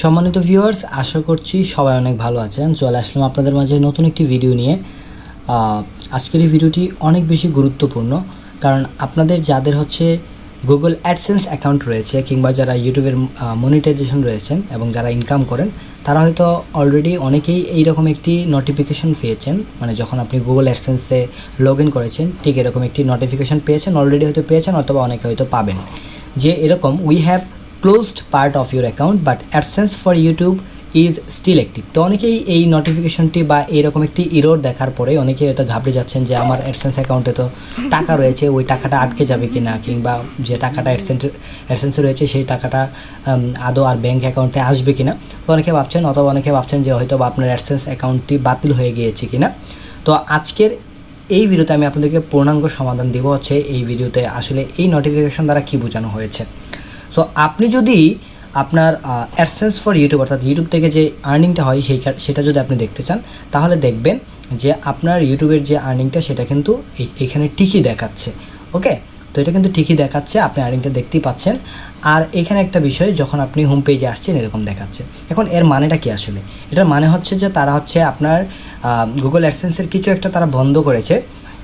সম্মানিত ভিউয়ার্স আশা করছি সবাই অনেক ভালো আছেন। চলে আসলাম আপনাদের মাঝে নতুন একটি ভিডিও নিয়ে। আজকের এই ভিডিওটি অনেক বেশি গুরুত্বপূর্ণ, কারণ আপনাদের যাদের হচ্ছে গুগল অ্যাডসেন্স অ্যাকাউন্ট রয়েছে, কিংবা যারা ইউটিউবের মনিটাইজেশন রয়েছেন এবং যারা ইনকাম করেন, তারা হয়তো অলরেডি অনেকেই এইরকম একটি নোটিফিকেশন পেয়েছেন। মানে যখন আপনি গুগল অ্যাডসেন্সে লগ ইন করেছেন, ঠিক এরকম একটি নোটিফিকেশন পেয়েছেন অলরেডি হয়তো পেয়েছেন, অথবা অনেকে হয়তো পাবেন। যে এরকম we have closed part of your account but AdSense for YouTube is still active তো অনেকেই এই নোটিফিকেশনটি বা এরকম একটি ইরোর দেখার পরে অনেকেই হয়তো ঘাবড়ে যাচ্ছেন যে আমার অ্যাডসেন্স অ্যাকাউন্টে তো টাকা রয়েছে, ওই টাকাটা আটকে যাবে কি না কিংবা যে টাকাটা অ্যাডসেন্স অ্যাডসেন্সে রয়েছে সেই টাকাটা আদৌ আর ব্যাঙ্ক অ্যাকাউন্টে আসবে কি না তো অনেকে ভাবছেন, অথবা অনেকে ভাবছেন যে হয়তো বা আপনার অ্যাডসেন্স অ্যাকাউন্টটি বাতিল হয়ে গিয়েছে কি না তো আজকের এই ভিডিওতে আমি আপনাদেরকে পূর্ণাঙ্গ সমাধান দেবো হচ্ছে এই ভিডিওতে আসলে এই নোটিফিকেশন দ্বারা কী বোঝানো হয়েছে। সো আপনি যদি আপনার অ্যাডসেন্স ফর ইউটিউব অর্থাৎ ইউটিউব থেকে যে আর্নিংটা হয়, সেই সেটা যদি আপনি দেখতে চান, তাহলে দেখবেন যে আপনার ইউটিউবের যে আর্নিংটা সেটা কিন্তু এখানে ঠিকই দেখাচ্ছে। ওকে? তো এটা কিন্তু ঠিকই দেখাচ্ছে, আপনি আর্নিংটা দেখতেই পাচ্ছেন। আর এখানে একটা বিষয়, যখন আপনি হোম পেজে আসছেন, এরকম দেখাচ্ছে। এখন এর মানেটা কি আসলে? এটার মানে হচ্ছে যে, তারা হচ্ছে আপনার গুগল অ্যাডসেন্সের কিছু একটা তারা বন্ধ করেছে।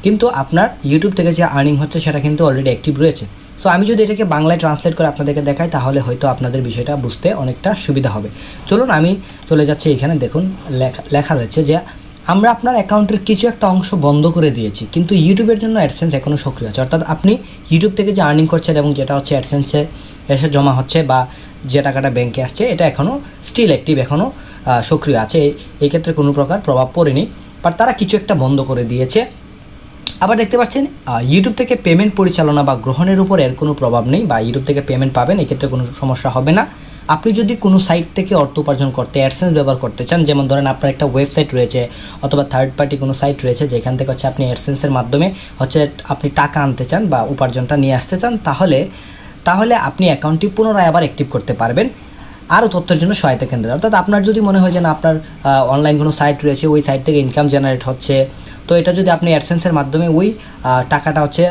কিন্তু আপনার ইউটিউব থেকে যে আর্নিং হচ্ছে, সেটা কিন্তু অলরেডি অ্যাক্টিভ রয়েছে। সো আমি যদি এটাকে বাংলায় ট্রান্সলেট করে আপনাদেরকে দেখাই, তাহলে হয়তো আপনাদের বিষয়টা বুঝতে অনেকটা সুবিধা হবে। চলুন, আমি চলে যাচ্ছি এখানে। দেখুন, লেখা লেখা রয়েছে যে, আমরা আপনার অ্যাকাউন্টের কিছু একটা অংশ বন্ধ করে দিয়েছি, কিন্তু ইউটিউবের জন্য অ্যাডসেন্স এখনও সক্রিয় আছে। অর্থাৎ আপনি ইউটিউব থেকে যে আর্নিং করছেন এবং যেটা হচ্ছে অ্যাডসেন্সে এসে জমা হচ্ছে বা যে টাকাটা ব্যাংকে আসছে, এটা এখনও স্টিল অ্যাক্টিভ এখনও সক্রিয় আছে। এই- ক্ষেত্রে কোনো প্রকার প্রভাব পড়েনি। বাট তারা কিছু একটা বন্ধ করে দিয়েছে। আবার দেখতে পাচ্ছেন ইউটিউব থেকে পেমেন্ট পরিচালনা বা গ্রহণের উপর এর কোনো প্রভাব নেই বা ইউটিউব থেকে পেমেন্ট পাবেন, এক্ষেত্রে কোনো সমস্যা হবে না। আপনি যদি কোনো সাইট থেকে অর্থ উপার্জন করতে অ্যাডসেন্স ব্যবহার করতে চান, যেমন ধরেন আপনার একটা ওয়েবসাইট রয়েছে অথবা থার্ড পার্টি কোনো সাইট রয়েছে, যেখান থেকে হচ্ছে আপনি অ্যাডসেন্সের মাধ্যমে হচ্ছে আপনি টাকা আনতে চান বা উপার্জনটা নিয়ে আসতে চান, তাহলে তাহলে আপনি অ্যাকাউন্টটি পুনরায় আবার অ্যাক্টিভ করতে পারবেন। আরও তথ্যের জন্য সহায়তা কেন্দ্র। অর্থাৎ আপনার যদি মনে হয় যে না, আপনার অনলাইন কোনো সাইট রয়েছে, ওই সাইট থেকে ইনকাম জেনারেট হচ্ছে, তো এটা যদি আপনি অ্যাডসেন্সের মাধ্যমে ওই টাকাটা হচ্ছে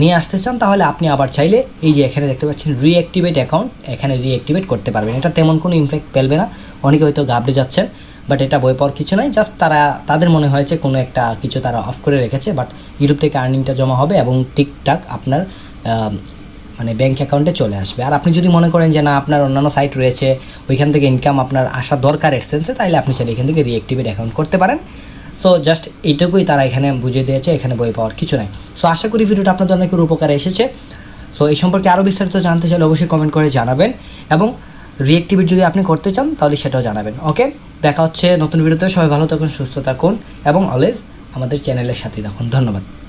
নিয়ে আসতে চান, তাহলে আপনি আবার চাইলে এই যে এখানে দেখতে পাচ্ছেন রিঅ্যাক্টিভেট অ্যাকাউন্ট এখানে রিঅ্যাক্টিভেট করতে পারবেন। এটা তেমন কোনো ইমফ্যাক্ট ফেলবে না। অনেকে হয়তো গাবড়ে যাচ্ছেন বাট এটা বই পাওয়ার কিছু নাই। জাস্ট তারা, তাদের মনে হয়েছে কোনো একটা কিছু তারা অফ করে রেখেছে বাট ইউটিউব থেকে আর্নিংটা জমা হবে এবং ঠিকঠাক আপনার মানে ব্যাঙ্ক অ্যাকাউন্টে চলে আসবে। আর আপনি যদি মনে করেন যে, না, আপনার অন্যান্য সাইট রয়েছে, ওইখান থেকে ইনকাম আপনার আসা দরকার এক্সচেঞ্জে তাহলে আপনি চাইলে এখান থেকে রিঅ্যাক্টিভেট অ্যাকাউন্ট করতে পারেন। সো জাস্ট এইটুকুই তারা এখানে বুঝিয়ে দিয়েছে, এখানে বই পাওয়ার কিছু নাই। সো আশা করি ভিডিওটা আপনাদের অনেকের উপকারে এসেছে। সো এই সম্পর্কে আরও বিস্তারিত জানতে চাইলে অবশ্যই কমেন্ট করে জানাবেন। এবং রিঅ্যাক্টিভেট যদি আপনি করতে চান, তাহলে সেটাও জানাবেন। ওকে দেখা হচ্ছে নতুন ভিডিওতে। সবাই ভালো থাকুন, সুস্থ থাকুন এবং অলওয়েজ আমাদের চ্যানেলের সাথে থাকুন। ধন্যবাদ।